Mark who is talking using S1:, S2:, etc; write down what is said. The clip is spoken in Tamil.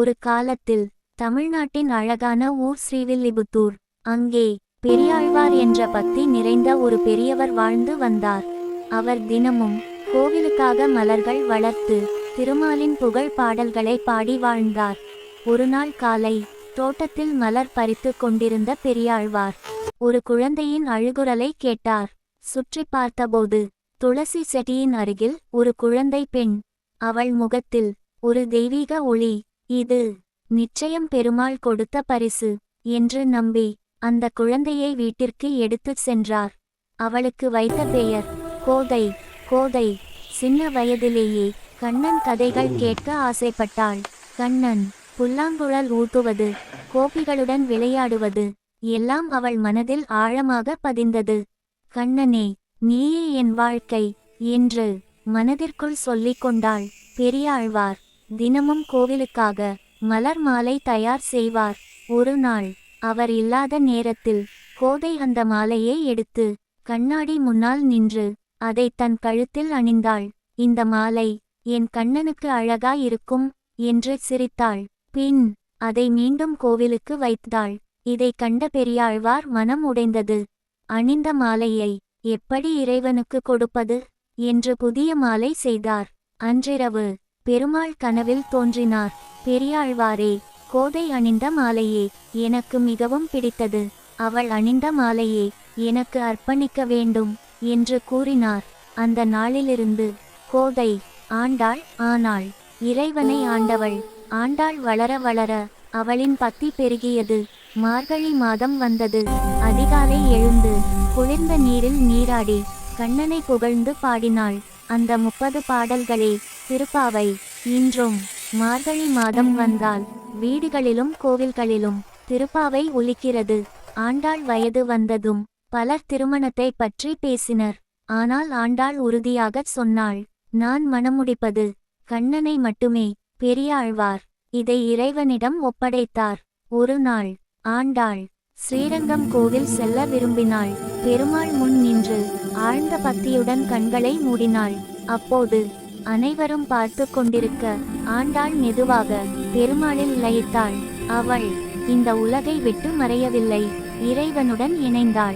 S1: ஒரு காலத்தில் தமிழ்நாட்டின் அழகான ஊர் ஸ்ரீவில்லிபுத்தூர். அங்கே பெரியாழ்வார் என்ற பக்தி நிறைந்த ஒரு பெரியவர் வாழ்ந்து வந்தார். அவர் தினமும் கோவிலுக்காக மலர்கள் வளர்த்து திருமாலின் புகழ் பாடல்களை பாடி வாழ்ந்தார். ஒரு நாள் காலை தோட்டத்தில் மலர் பறித்து கொண்டிருந்த பெரியாழ்வார் ஒரு குழந்தையின் அழுகுரலை கேட்டார். சுற்றி பார்த்தபோது துளசி செடியின் அருகில் ஒரு குழந்தை பெண். அவள் முகத்தில் ஒரு தெய்வீக ஒளி இது நிச்சயம் பெருமாள் கொடுத்த பரிசு என்று நம்பி அந்த குழந்தையை வீட்டிற்கு எடுத்துச் சென்றார். அவளுக்கு வைத்த பெயர் கோதை கோதை சின்ன வயதிலேயே கண்ணன் கதைகள் கேட்க ஆசைப்பட்டாள். கண்ணன் புல்லாங்குழல் ஊட்டுவது கோபிகளுடன் விளையாடுவது எல்லாம் அவள் மனதில் ஆழமாக பதிந்தது. கண்ணனே நீயே என் வாழ்க்கை என்று மனதிற்குள் சொல்லிக் கொண்டாள் பெரியாழ்வார். தினமும் கோவிலுக்காக மலர் மாலை தயார் செய்வார். ஒரு நாள் அவர் இல்லாத நேரத்தில் கோதை அந்த மாலையை எடுத்து கண்ணாடி முன்னால் நின்று அதை தன் கழுத்தில் அணிந்தாள். இந்த மாலை என் கண்ணனுக்கு அழகாயிருக்கும் என்று சிரித்தாள். பின் அதை மீண்டும் கோவிலுக்கு வைத்தாள். இதை கண்ட பெரியாழ்வார் மனம் உடைந்தது. அணிந்த மாலையை எப்படி இறைவனுக்கு கொடுப்பது? என்று புதிய மாலை செய்தார். அன்றிரவு பெருமாள் கனவில் தோன்றினார். பெரியாழ்வாரே கோதை அணிந்த மாலையே எனக்கு மிகவும் பிடித்தது. அவள் அணிந்த மாலையே எனக்கு அர்ப்பணிக்க வேண்டும் என்று கூறினார். அந்த நாளிலிருந்து கோதை ஆண்டாள் ஆனாள் இறைவனை ஆண்டவள் ஆண்டாள் வளர வளர அவளின் பக்தி பெருகியது. மார்கழி மாதம் வந்தது. அதிகாலை எழுந்து குளிர்ந்த நீரில் நீராடி கண்ணனை புகழ்ந்து பாடினாள். அந்த முப்பது பாடல்களே திருப்பாவை. இன்றும் மார்கழி மாதம் வந்தால் வீடுகளிலும் கோவில்களிலும் திருப்பாவை ஒலிக்கிறது. ஆண்டாள் வயது வந்ததும் பலர் திருமணத்தை பற்றி பேசினர். ஆனால் ஆண்டாள் உறுதியாகச் சொன்னாள் நான் மணமுடிப்பது கண்ணனை மட்டுமே பெரியாழ்வார். இதை இறைவனிடம் ஒப்படைத்தார். ஒரு நாள் ஆண்டாள் ஸ்ரீரங்கம் கோவில் செல்ல விரும்பினாள். பெருமாள் முன் நின்று ஆழ்ந்த பக்தியுடன் கண்களை மூடினாள். அப்போது அனைவரும் பார்த்து கொண்டிருக்க ஆண்டாள் மெதுவாக பெருமாளில் லயித்தாள். அவள் இந்த உலகை விட்டு மறையவில்லை. இறைவனுடன் இணைந்தாள்.